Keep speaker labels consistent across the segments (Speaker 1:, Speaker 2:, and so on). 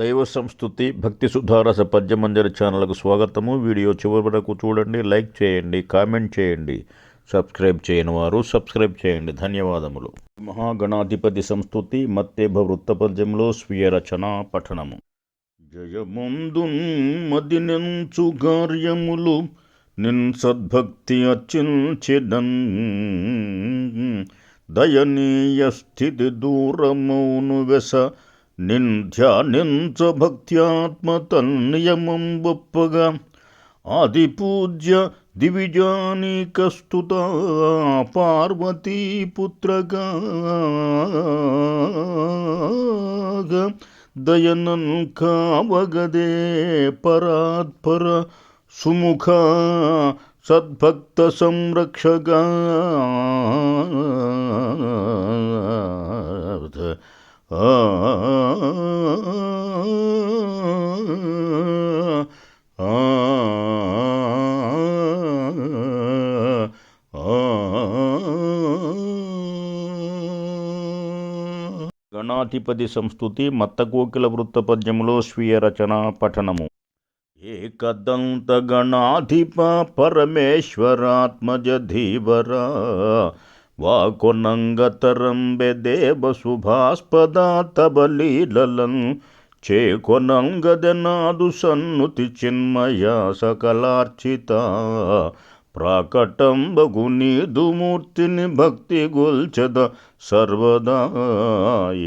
Speaker 1: దైవ సంస్థుతి భక్తి సుధారస పద్యమంజర ఛానల్కు స్వాగతము. వీడియో చివరి వరకు చూడండి లైక్ చేయండి కామెంట్ చేయండి. సబ్స్క్రైబ్ చేయని వారు సబ్స్క్రైబ్ చేయండి. ధన్యవాదములు. మహాగణాధిపతి సంస్థుతి మత్తేభ వృత్త పద్యంలో స్వీయ రచన పఠనము. జయముందు మదినెంచు కార్యములు నిన్ సద్భక్తి అర్చించెదన్ దయనీయ స్థితి దూరమౌను వెస నిన్ ధ్యానించ భక్త్యాత్మ తన్నియమం ఒప్పగా ఆది పూజ్య దివిజానికస్తుత పార్వతీపుత్రగా దయనం కావగదే పరాత్పర సుముఖ సద్భక్త సంరక్షగా గణాధిపతి సంస్థుతి మత్తకోకిల వృత్తపద్యములో స్వీయ రచన పఠనము. ఏకదంత గణాధిప పరమేశ్వరాత్మజ ధీవరా వాకొనంగతరంబె దేవ శుభాస్పద తబలీలలన్ చేకొనంగదనాదు సన్నుతి చిన్మయ సకలార్చిత. ప్రాకటంబగు నీదు భక్తి గొల్చద సర్వదా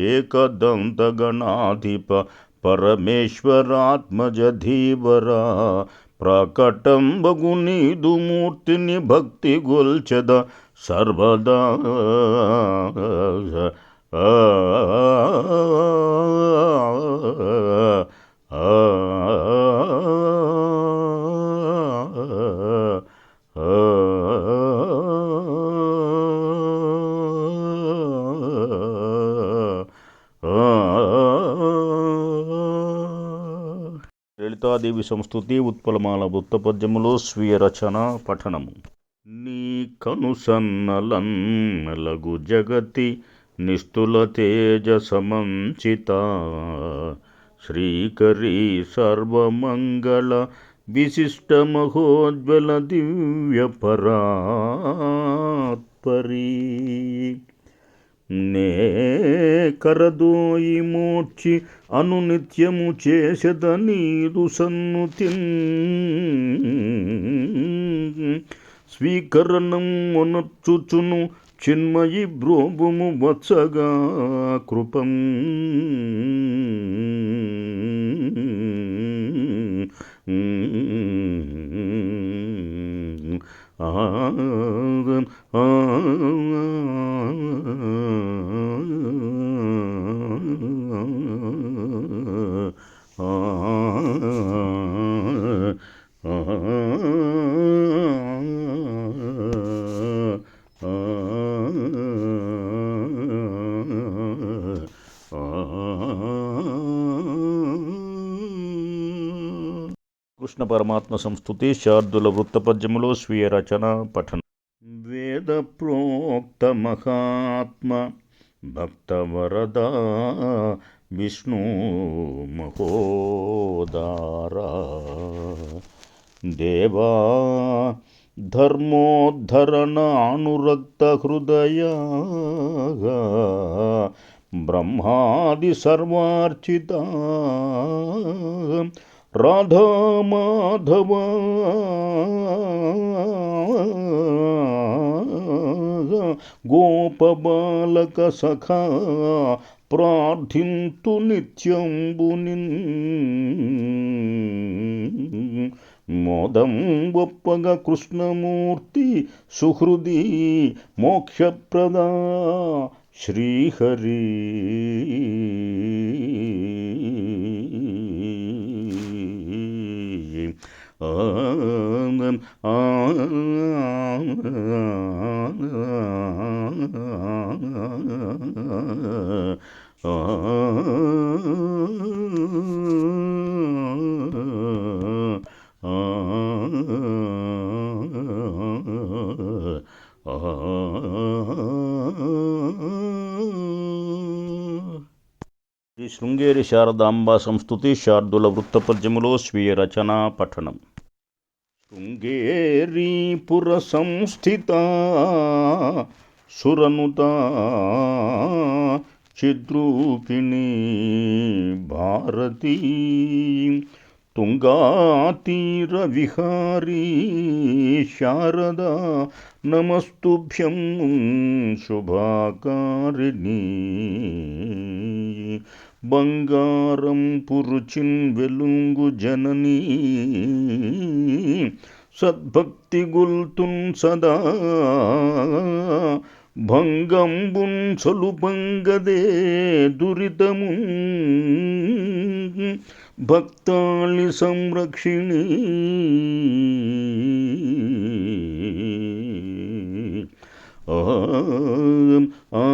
Speaker 1: ఏకదంతగణాధిప పరమేశ్వరాత్మజ ధీవరా ప్రాకటంబగు నీదు భక్తి గొల్చద సర్వదా ఆ లలితాదేవి సంస్కృతి ఉత్పలమాల వృత్తపద్యములో స్వీయ రచన పఠనము. నీ కనుసన్నలన్నలగు జగతి నిస్తుల తేజ సమంచిత శ్రీకరీ సర్వమంగళ విశిష్ట మహోజ్వల దివ్య నే కరదోయి మోర్చి అనునిత్యము చేసెద నీదు స్వీకరణం మొనర్చుచును చిన్మయి బ్రోబుము వత్సగా కృపం. కృష్ణ పరమాత్మ సంస్థుతి శార్దుల వృత్తపద్యములో స్వీయ రచన పఠన. వేద ప్రోక్త మహాత్మ భక్తవరద విష్ణు మహోదార. దేవా ధర్మోద్ధరణానురక్త హృదయ బ్రహ్మాది సర్వార్చిత. రాధా మాధవ గోపబాలక సఖా ప్రార్థింతు నిత్యంబుని మోదం గొప్పగ కృష్ణమూర్తి సుహృది మోక్షప్రద శ్రీహరి శ్రీ శృంగేరి శారదాంబ సంస్థుతి శార్దుల వృత్తపద్యములో స్వీయ రచనా పఠనం. శృంగేరీపుర సంస్థిత సురనుత చిద్రూపిణి భారతీ తుంగాతీర విహారీ శారదా నమస్తుభ్యం శుభాకారిణీ బంగారం పురుచిన్ వెలుంగు జననీ. సద్భక్తి గుల్తున్ సదా. భంగంబున్ సొలుపంగదే దురితము భక్తాళి సంరక్షిణి. ఆ.